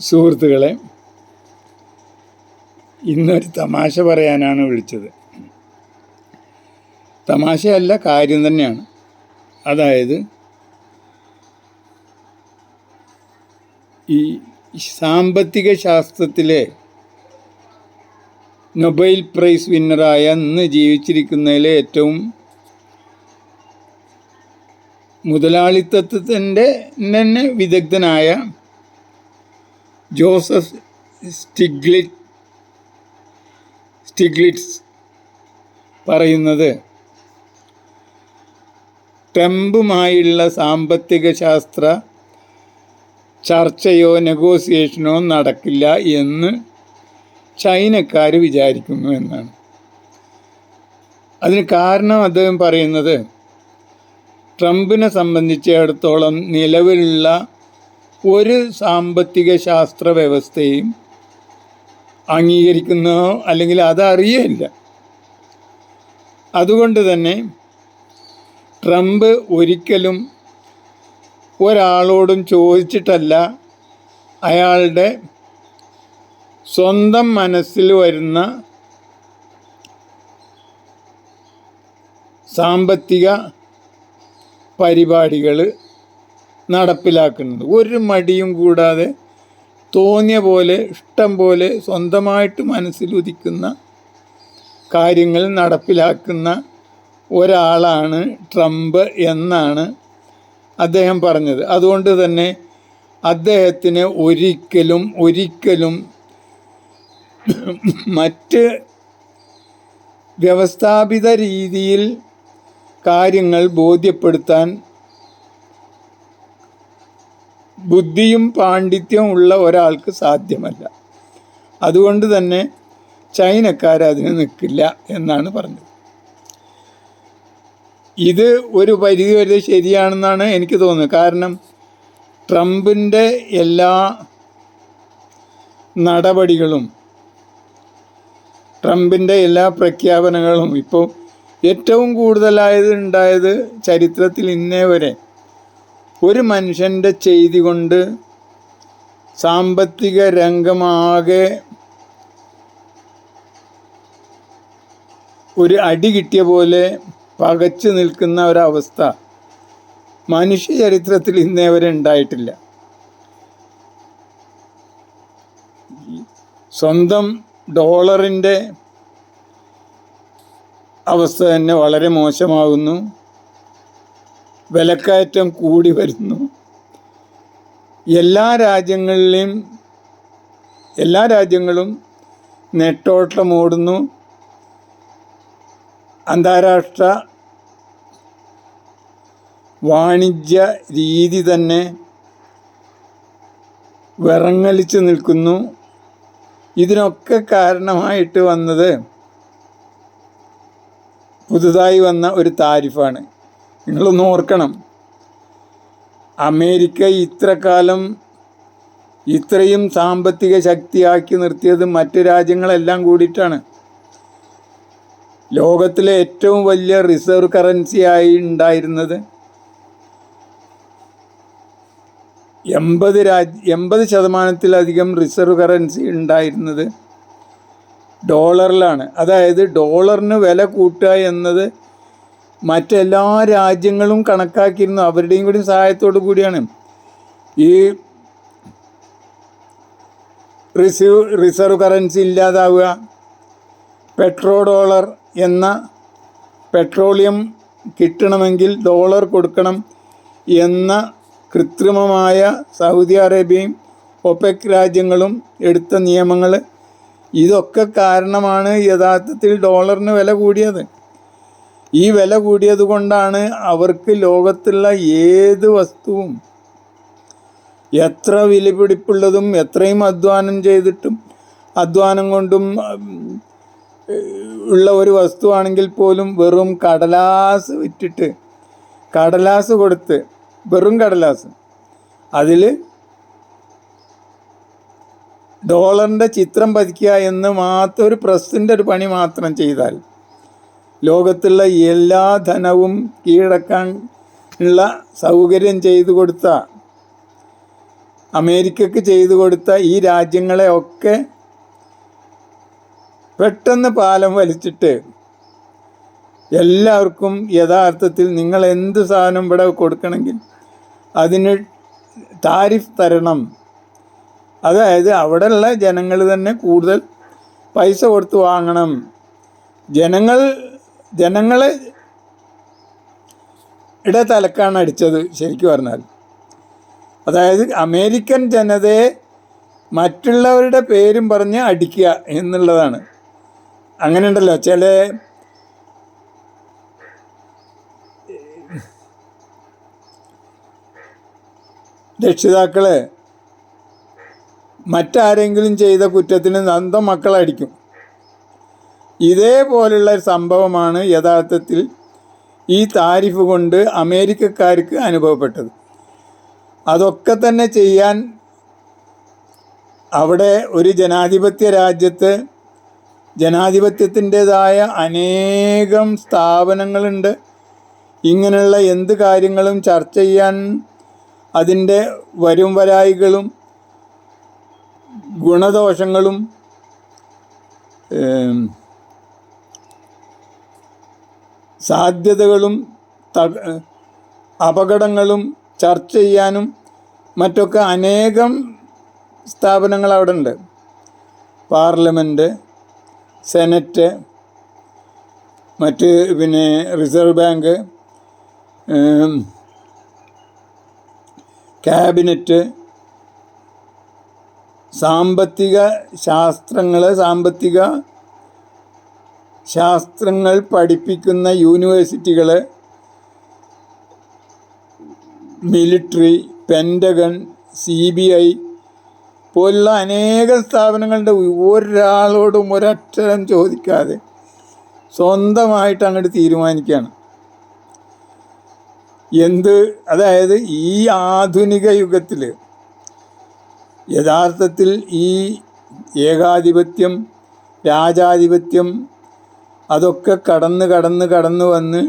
സുഹൃത്തുക്കളെ ഇന്നൊരു തമാശ പറയാനാണ് വിളിച്ചത്. തമാശയല്ല കാര്യം തന്നെയാണ്. അതായത് ഈ സാമ്പത്തിക ശാസ്ത്രത്തിലെ നൊബൈൽ പ്രൈസ് വിന്നറായ ഇന്ന് ജീവിച്ചിരിക്കുന്നതിലെ ഏറ്റവും മുതലാളിത്തത്തിന്റെ തന്നെ വിദഗ്ധനായ ജോസഫ് സ്റ്റിഗ്ലി സ്റ്റിഗ്ലിറ്റ്സ് പറയുന്നത് ട്രംപുമായുള്ള സാമ്പത്തിക ശാസ്ത്ര ചർച്ചയോ നെഗോസിയേഷനോ നടക്കില്ല എന്ന് ചൈനക്കാർ വിചാരിക്കുന്നു എന്നാണ്. അതിന് കാരണം അദ്ദേഹം പറയുന്നത് ട്രംപിനെ സംബന്ധിച്ചിടത്തോളം നിലവിലുള്ള ഒരു സാമ്പത്തിക ശാസ്ത്ര വ്യവസ്ഥയും അംഗീകരിക്കുന്നോ അല്ലെങ്കിൽ അതറിയില്ല അതുകൊണ്ട് തന്നെ ട്രംപ് ഒരിക്കലും ഒരാളോടും ചോദിച്ചിട്ടല്ല അയാളുടെ സ്വന്തം മനസ്സിൽ വരുന്ന സാമ്പത്തിക പരിപാടികൾ നടപ്പിലാക്കുന്നത്. ഒരു മടിയും കൂടാതെ തോന്നിയ പോലെ ഇഷ്ടം പോലെ സ്വന്തമായിട്ട് മനസ്സിലുദിക്കുന്ന കാര്യങ്ങൾ നടപ്പിലാക്കുന്ന ഒരാളാണ് ട്രംപ് എന്നാണ് അദ്ദേഹം പറഞ്ഞത്. അതുകൊണ്ട് തന്നെ അദ്ദേഹത്തിന് ഒരിക്കലും ഒരിക്കലും മറ്റ് വ്യവസ്ഥാപിത രീതിയിൽ കാര്യങ്ങൾ ബോധ്യപ്പെടുത്താൻ ബുദ്ധിയും പാണ്ഡിത്യവും ഉള്ള ഒരാൾക്ക് സാധ്യമല്ല. അതുകൊണ്ട് തന്നെ ചൈനക്കാർ അതിന് നിൽക്കില്ല എന്നാണ് പറഞ്ഞത്. ഇത് ഒരു പരിധി വരെ ശരിയാണെന്നാണ് എനിക്ക് തോന്നുന്നത്. കാരണം ട്രംപിന്റെ എല്ലാ നടപടികളും ട്രംപിന്റെ എല്ലാ പ്രഖ്യാപനങ്ങളും ഇപ്പോൾ ഏറ്റവും കൂടുതലായത് ഉണ്ടായത് ചരിത്രത്തിൽ ഇന്നേ വരെ ഒരു മനുഷ്യന്റെ ചെയ്തി കൊണ്ട് സാമ്പത്തിക രംഗമാകെ ഒരു അടി കിട്ടിയ പോലെ പകച്ചു നിൽക്കുന്ന ഒരവസ്ഥ മനുഷ്യ ചരിത്രത്തിൽ ഇന്നേ വരെ ഉണ്ടായിട്ടില്ല. സ്വന്തം ഡോളറിന്റെ അവസ്ഥ തന്നെ വളരെ മോശമാകുന്നു. വിലക്കയറ്റം കൂടി വരുന്നു. എല്ലാ രാജ്യങ്ങളിലെയും എല്ലാ രാജ്യങ്ങളും നെട്ടോട്ടം ഓടുന്നു. അന്താരാഷ്ട്ര വാണിജ്യ രീതി തന്നെ വിറങ്ങലിച്ച് നിൽക്കുന്നു. ഇതിനൊക്കെ കാരണമായിട്ട് വന്നത് പുതുതായി വന്ന ഒരു താരിഫാണ്. നിങ്ങളൊന്ന് ഓർക്കണം. അമേരിക്ക ഇത്ര കാലം ഇത്രയും സാമ്പത്തിക ശക്തിയാക്കി നിർത്തിയത് മറ്റു രാജ്യങ്ങളെല്ലാം കൂടിയിട്ടാണ്. ലോകത്തിലെ ഏറ്റവും വലിയ റിസർവ് കറൻസിയായി ഉണ്ടായിരുന്നത് എൺപത് രാജ് എൺപത് ശതമാനത്തിലധികം റിസർവ് കറൻസി ഉണ്ടായിരുന്നത് ഡോളറിലാണ്. അതായത് ഡോളറിന് വില കൂട്ടുക എന്നത് മറ്റെല്ലാ രാജ്യങ്ങളും കണക്കാക്കിയിരുന്നു. അവരുടെയും കൂടി സഹായത്തോടു കൂടിയാണ്. ഈ റിസീവ് റിസർവ് കറൻസി ഇല്ലാതാവുക പെട്രോ ഡോളർ എന്ന പെട്രോളിയം കിട്ടണമെങ്കിൽ ഡോളർ കൊടുക്കണം എന്ന കൃത്രിമമായ സൗദി അറേബ്യയും ഒപെക് രാജ്യങ്ങളും എടുത്ത നിയമങ്ങൾ ഇതൊക്കെ കാരണമാണ് യഥാർത്ഥത്തിൽ ഡോളറിന് വില കൂടിയത്. ഈ വില കൂടിയത് കൊണ്ടാണ് അവർക്ക് ലോകത്തുള്ള ഏത് വസ്തുവും എത്ര വിലപിടിപ്പുള്ളതും എത്രയും അധ്വാനം ചെയ്തിട്ടും അധ്വാനം കൊണ്ടും ഉള്ള ഒരു വസ്തുവാണെങ്കിൽ പോലും വെറും കടലാസ് വിറ്റിട്ട് കടലാസ് കൊടുത്ത് വെറും കടലാസ്. അതിൽ ഡോളറിന്റെ ചിത്രം പതിക്കുക എന്ന് മാത്രം ഒരു പ്രസിന്റെ ഒരു പണി മാത്രം ചെയ്താൽ ലോകത്തുള്ള എല്ലാ ധനവും കീഴടക്കാൻ ഉള്ള സൗകര്യം ചെയ്തു കൊടുത്ത അമേരിക്കക്ക് ചെയ്തു കൊടുത്ത ഈ രാജ്യങ്ങളെ ഒക്കെ പെട്ടെന്ന് പാലം വലിച്ചിട്ട് എല്ലാവർക്കും യഥാർത്ഥത്തിൽ നിങ്ങൾ എന്ത് സാധനം ഇവിടെ കൊടുക്കണമെങ്കിൽ അതിന് താരിഫ് തരണം. അതായത് അവിടെയുള്ള ജനങ്ങൾ തന്നെ കൂടുതൽ പൈസ കൊടുത്ത് വാങ്ങണം. ജനങ്ങൾ ജനങ്ങളെ ഇട തലക്കാണ് അടിച്ചത് ശരിക്കും പറഞ്ഞാൽ. അതായത് അമേരിക്കൻ ജനതയെ മറ്റുള്ളവരുടെ പേരും പറഞ്ഞ് അടിക്കുക എന്നുള്ളതാണ്. അങ്ങനെയുണ്ടല്ലോ ചില രക്ഷിതാക്കൾ മറ്റാരെങ്കിലും ചെയ്ത കുറ്റത്തിന് സ്വന്തം മക്കളടിക്കും ഇതേപോലുള്ള ഒരു സംഭവമാണ് യഥാർത്ഥത്തിൽ ഈ താരിഫ് കൊണ്ട് അമേരിക്കക്കാർക്ക് അനുഭവപ്പെട്ടത്. അതൊക്കെ തന്നെ ചെയ്യാൻ അവിടെ ഒരു ജനാധിപത്യ രാജ്യത്ത് ജനാധിപത്യത്തിന്റെതായ അനേകം സ്ഥാപനങ്ങളുണ്ട്. ഇങ്ങനെയുള്ള എന്ത് കാര്യങ്ങളും ചർച്ച ചെയ്യാൻ അതിന്റെ വരും വരായികളും ഗുണദോഷങ്ങളും സാധ്യതകളും അപകടങ്ങളും ചർച്ച ചെയ്യാനും മറ്റൊക്കെ അനേകം സ്ഥാപനങ്ങൾ അവിടെ ഉണ്ട് പാർലമെന്റ് സെനറ്റ് മറ്റ് പിന്നെ റിസർവ് ബാങ്ക് ക്യാബിനറ്റ് സാമ്പത്തിക ശാസ്ത്രങ്ങൾ സാമ്പത്തിക ശാസ്ത്രങ്ങൾ പഠിപ്പിക്കുന്ന യൂണിവേഴ്സിറ്റികൾ military Pentagon C B I പോലുള്ള അനേകം സ്ഥാപനങ്ങളുടെ ഒരാളോടും ഒരക്ഷരം ചോദിക്കാതെ സ്വന്തമായിട്ട് അങ്ങോട്ട് തീരുമാനിക്കുകയാണ് എന്ത് അതായത് ഈ ആധുനിക യുഗത്തിൽ യഥാർത്ഥത്തിൽ ഈ ഏകാധിപത്യം രാജാധിപത്യം അതൊക്കെ കടന്ന് കടന്ന് കടന്ന് വന്ന്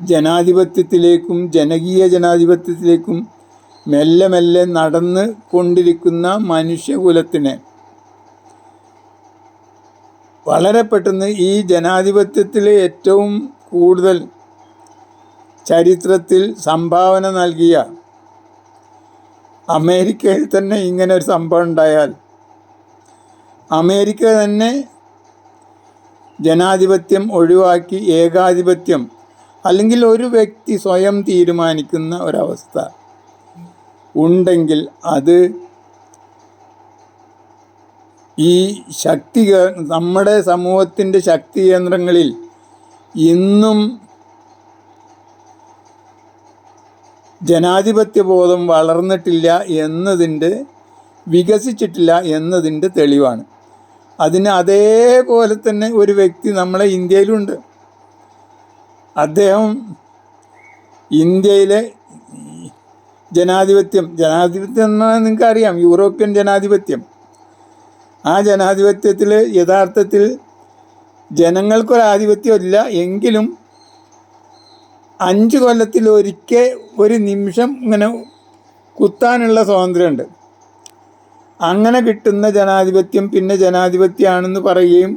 ജനാധിപത്യത്തിലേക്കും ജനകീയ ജനാധിപത്യത്തിലേക്കും മെല്ലെ മെല്ലെ നടന്ന് കൊണ്ടിരിക്കുന്ന മനുഷ്യകുലത്തിനെ. വളരെ പെട്ടെന്ന് ഈ ജനാധിപത്യത്തിലെ ഏറ്റവും കൂടുതൽ ചരിത്രത്തിൽ സംഭാവന നൽകിയ അമേരിക്കയിൽ തന്നെ ഇങ്ങനെ ഒരു സംഭവം ഉണ്ടായാൽ അമേരിക്ക തന്നെ ജനാധിപത്യം ഒഴിവാക്കി ഏകാധിപത്യം അല്ലെങ്കിൽ ഒരു വ്യക്തി സ്വയം തീരുമാനിക്കുന്ന ഒരവസ്ഥ. ഉണ്ടെങ്കിൽ അത് ഈ ശക്തി നമ്മുടെ സമൂഹത്തിന്റെ ശക്തി കേന്ദ്രങ്ങളിൽ ഇന്നും ജനാധിപത്യ ബോധം വളർന്നിട്ടില്ല എന്നതിന്റെ വികസിച്ചിട്ടില്ല എന്നതിന്റെ തെളിവാണ്. അതിന് അതേപോലെ തന്നെ ഒരു വ്യക്തി നമ്മളെ ഇന്ത്യയിലുണ്ട്. അദ്ദേഹം ഇന്ത്യയിലെ ജനാധിപത്യം ജനാധിപത്യം എന്നാൽ നിങ്ങൾക്കറിയാം യൂറോപ്യൻ ജനാധിപത്യം. ആ ജനാധിപത്യത്തിൽ യഥാർത്ഥത്തിൽ ജനങ്ങൾക്കൊരാധിപത്യമില്ല എങ്കിലും അഞ്ച് കൊല്ലത്തിൽ ഒരിക്കൽ ഒരു നിമിഷം ഇങ്ങനെ കുത്താനുള്ള സ്വാതന്ത്ര്യമുണ്ട്. അങ്ങനെ കിട്ടുന്ന ജനാധിപത്യം പിന്നെ ജനാധിപത്യമാണെന്ന് പറയുകയും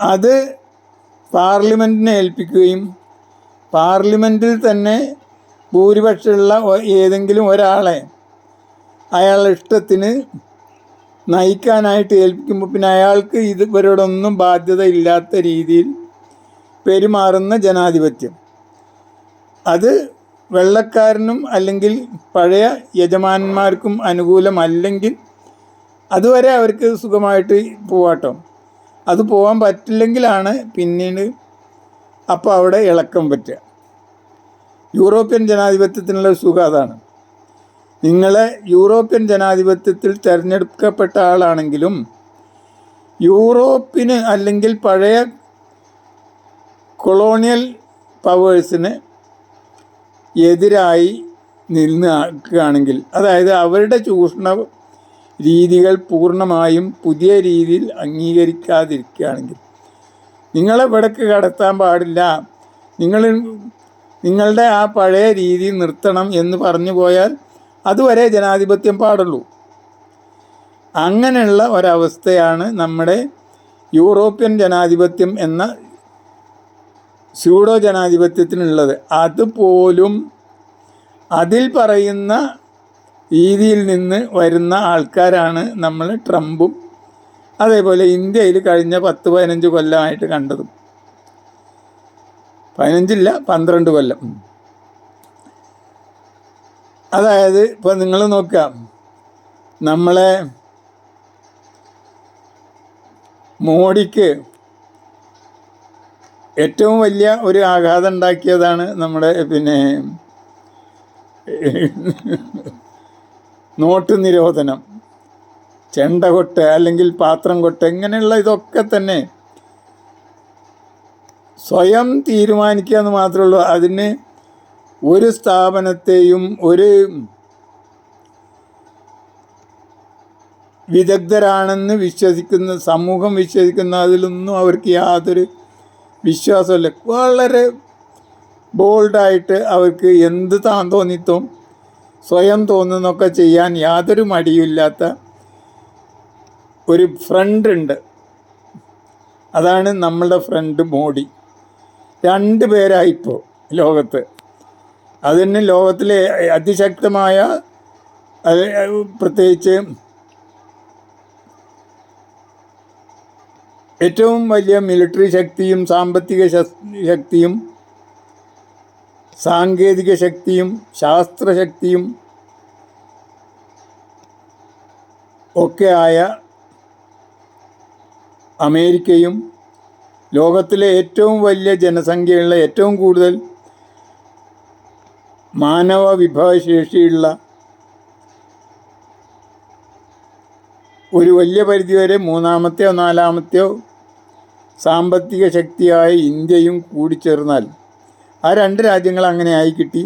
അത് പാർലമെന്റിനെ ഏൽപ്പിക്കുകയും പാർലമെന്റിൽ തന്നെ ഭൂരിപക്ഷമുള്ള ഏതെങ്കിലും ഒരാളെ അയാളുടെ ഇഷ്ടത്തിന് നയിക്കാനായിട്ട് ഏൽപ്പിക്കുമ്പോൾ പിന്നെ അയാൾക്ക് ഇത് ഇവരോടൊന്നും ബാധ്യത ഇല്ലാത്ത രീതിയിൽ പെരുമാറുന്ന ജനാധിപത്യം. അത് വെള്ളക്കാരനും അല്ലെങ്കിൽ പഴയ യജമാനന്മാർക്കും അനുകൂലമല്ലെങ്കിൽ അതുവരെ അവർക്ക് സുഖമായിട്ട് പോവാട്ടോ. അത് പോകാൻ പറ്റില്ലെങ്കിലാണ് പിന്നീട് അപ്പോൾ അവിടെ ഇളക്കം പറ്റുക. യൂറോപ്യൻ ജനാധിപത്യത്തിനുള്ള സുഖം അതാണ്. നിങ്ങളെ യൂറോപ്യൻ ജനാധിപത്യത്തിൽ തിരഞ്ഞെടുക്കപ്പെട്ട ആളാണെങ്കിലും യൂറോപ്പിന് അല്ലെങ്കിൽ പഴയ കൊളോണിയൽ പവേഴ്സിന് എതിരായി നിൽക്കുകയാണെങ്കിൽ അതായത് അവരുടെ ചൂഷണ രീതികൾ പൂർണമായും പുതിയ രീതിയിൽ അംഗീകരിക്കാതിരിക്കുകയാണെങ്കിൽ നിങ്ങളെ ഇവിടേക്ക് കടത്താൻ പാടില്ല. നിങ്ങൾ നിങ്ങളുടെ ആ പഴയ രീതി നിർത്തണം എന്ന് പറഞ്ഞു പോയാൽ അതുവരെ ജനാധിപത്യം പാടുള്ളൂ. അങ്ങനെയുള്ള ഒരവസ്ഥയാണ് നമ്മുടെ യൂറോപ്യൻ ജനാധിപത്യം എന്ന സ്യൂഡോ ജനാധിപത്യത്തിനുള്ളത്. അതുപോലും അതിൽ പറയുന്ന രീതിയിൽ നിന്ന് വരുന്ന ആൾക്കാരാണ് നമ്മൾ ട്രംപും അതേപോലെ ഇന്ത്യയിൽ കഴിഞ്ഞ പത്ത് പതിനഞ്ച് കൊല്ലമായിട്ട് കണ്ടതും. പതിനഞ്ചില്ല പന്ത്രണ്ട് കൊല്ലം. അതായത് ഇപ്പം നിങ്ങൾ നോക്കാം നമ്മളെ മോഡിക്ക് ഏറ്റവും വലിയ ഒരു ആഘാതം ഉണ്ടാക്കിയതാണ് നമ്മുടെ പിന്നെ നോട്ട് നിരോധനം. ചെണ്ട കൊട്ട് അല്ലെങ്കിൽ പാത്രം കൊട്ട് ഇങ്ങനെയുള്ള ഇതൊക്കെ തന്നെ സ്വയം തീരുമാനിക്കുക എന്ന് മാത്രമേ ഉള്ളൂ. അതിന് ഒരു സ്ഥാപനത്തെയും ഒരു വിദഗ്ധരാണെന്ന് വിശ്വസിക്കുന്ന സമൂഹം വിശ്വസിക്കുന്ന അതിലൊന്നും അവർക്ക് യാതൊരു വിശ്വാസമില്ല. വളരെ ബോൾഡായിട്ട് അവർക്ക് എന്ത് താൻ തോന്നിത്തും സ്വയം തോന്നുന്നൊക്കെ ചെയ്യാൻ യാതൊരു മടിയുമില്ലാത്ത ഒരു ഫ്രണ്ട് ഉണ്ട്. അതാണ് നമ്മളുടെ ഫ്രണ്ട് മോഡി. രണ്ട് പേരായിപ്പോൾ ലോകത്ത്. അതിന് ലോകത്തിലെ അതിശക്തമായ അത് പ്രത്യേകിച്ച് ഏറ്റവും വലിയ മിലിറ്ററി ശക്തിയും സാമ്പത്തിക ശക്തിയും സാങ്കേതിക ശക്തിയും ശാസ്ത്രശക്തിയും ഒക്കെ ആയ അമേരിക്കയും ലോകത്തിലെ ഏറ്റവും വലിയ ജനസംഖ്യയുള്ള ഏറ്റവും കൂടുതൽ മാനവ വിഭവശേഷിയുള്ള ഒരു വലിയ പരിധിവരെ മൂന്നാമത്തെയോ നാലാമത്തെയോ സാമ്പത്തിക ശക്തിയായ ഇന്ത്യയും കൂടിച്ചേർന്നാൽ ആ രണ്ട് രാജ്യങ്ങൾ അങ്ങനെ ആയി കിട്ടി.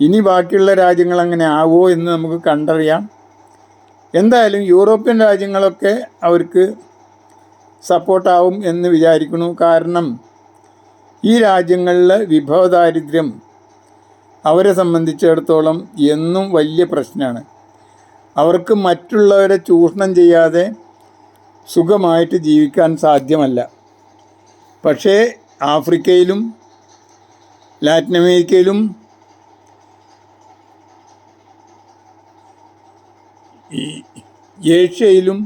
ഇനി ബാക്കിയുള്ള രാജ്യങ്ങൾ അങ്ങനെ ആവോ എന്ന് നമുക്ക് കണ്ടറിയാം. എന്തായാലും യൂറോപ്യൻ രാജ്യങ്ങളൊക്കെ അവർക്ക് സപ്പോർട്ടാവും എന്ന് വിചാരിക്കുന്നു. കാരണം ഈ രാജ്യങ്ങളിലെ വിഭവ ദാരിദ്ര്യം അവരെ സംബന്ധിച്ചിടത്തോളം എന്നും വലിയ പ്രശ്നമാണ്. അവർക്ക് മറ്റുള്ളവരെ ചൂഷണം ചെയ്യാതെ സുഖമായിട്ട് ജീവിക്കാൻ സാധ്യമല്ല. പക്ഷേ ആഫ്രിക്കയിലും ലാറ്റിൻ അമേരിക്കയിലും ഈ ഏഷ്യയിലും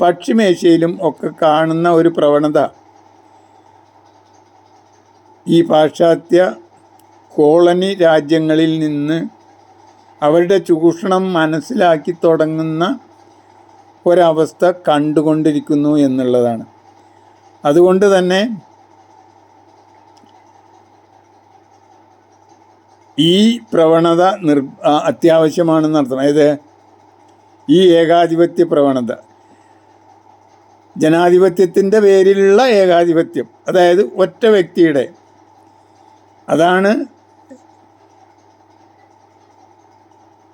പശ്ചിമേഷ്യയിലും ഒക്കെ കാണുന്ന ഒരു പ്രവണത ഈ പാശ്ചാത്യ കോളനി രാജ്യങ്ങളിൽ നിന്ന് അവരുടെ ചൂഷണം മനസ്സിലാക്കി തുടങ്ങുന്ന ഒരവസ്ഥ കണ്ടുകൊണ്ടിരിക്കുന്നു എന്നുള്ളതാണ്. അതുകൊണ്ട് തന്നെ ഈ പ്രവണത നിർ അത്യാവശ്യമാണെന്ന് അർത്ഥം. അതായത് ഈ ഏകാധിപത്യ പ്രവണത. ജനാധിപത്യത്തിന്റെ പേരിലുള്ള ഏകാധിപത്യം. അതായത് ഒറ്റ വ്യക്തിയുടെ. അതാണ്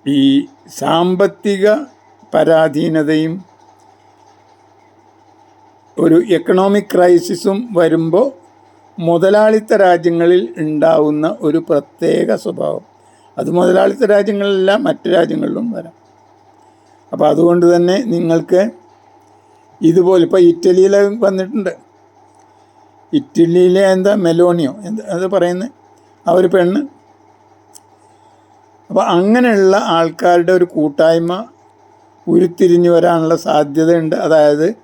ഈ സാമ്പത്തിക പരാധീനതയും ഒരു എക്കണോമിക് ക്രൈസിസും വരുമ്പോൾ മുതലാളിത്ത രാജ്യങ്ങളിൽ ഉണ്ടാവുന്ന ഒരു പ്രത്യേക സ്വഭാവം. അത് മുതലാളിത്ത രാജ്യങ്ങളിലല്ല മറ്റ് രാജ്യങ്ങളിലും വരാം. അപ്പോൾ അതുകൊണ്ട് തന്നെ നിങ്ങൾക്ക് ഇതുപോലെ ഇപ്പോൾ ഇറ്റലിയിൽ വന്നിട്ടുണ്ട്. ഇറ്റലിയിലെ എന്താ? മെലോണിയോ. എന്താ അത് പറയുന്നത് ആ ഒരു പെണ്ണ്. അപ്പോൾ അങ്ങനെയുള്ള ആൾക്കാരുടെ ഒരു കൂട്ടായ്മ ഉരുത്തിരിഞ്ഞു വരാനുള്ള സാധ്യതയുണ്ട്. അതായത്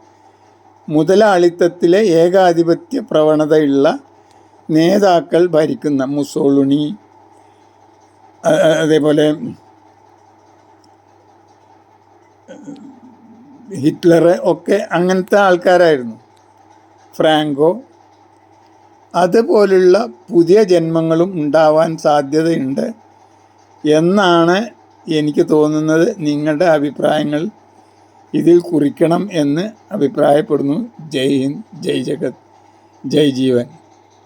മുതലാളിത്തത്തിലെ ഏകാധിപത്യ പ്രവണതയുള്ള നേതാക്കൾ ഭരിക്കുന്ന മുസോളുണി അതേപോലെ ഹിറ്റ്ലർ ഒക്കെ അങ്ങനത്തെ ആൾക്കാരായിരുന്നു. ഫ്രാങ്കോ അതുപോലുള്ള പുതിയ ജന്മങ്ങളും ഉണ്ടാവാൻ സാധ്യതയുണ്ട് എന്നാണ് എനിക്ക് തോന്നുന്നത് നിങ്ങളുടെ അഭിപ്രായങ്ങൾ ഇതിൽ കുറിക്കണം എന്ന് അഭിപ്രായപ്പെടുന്നു. ജയ് ഹിന്ദ് ജയ് ജഗത് ജയ് ജീവൻ.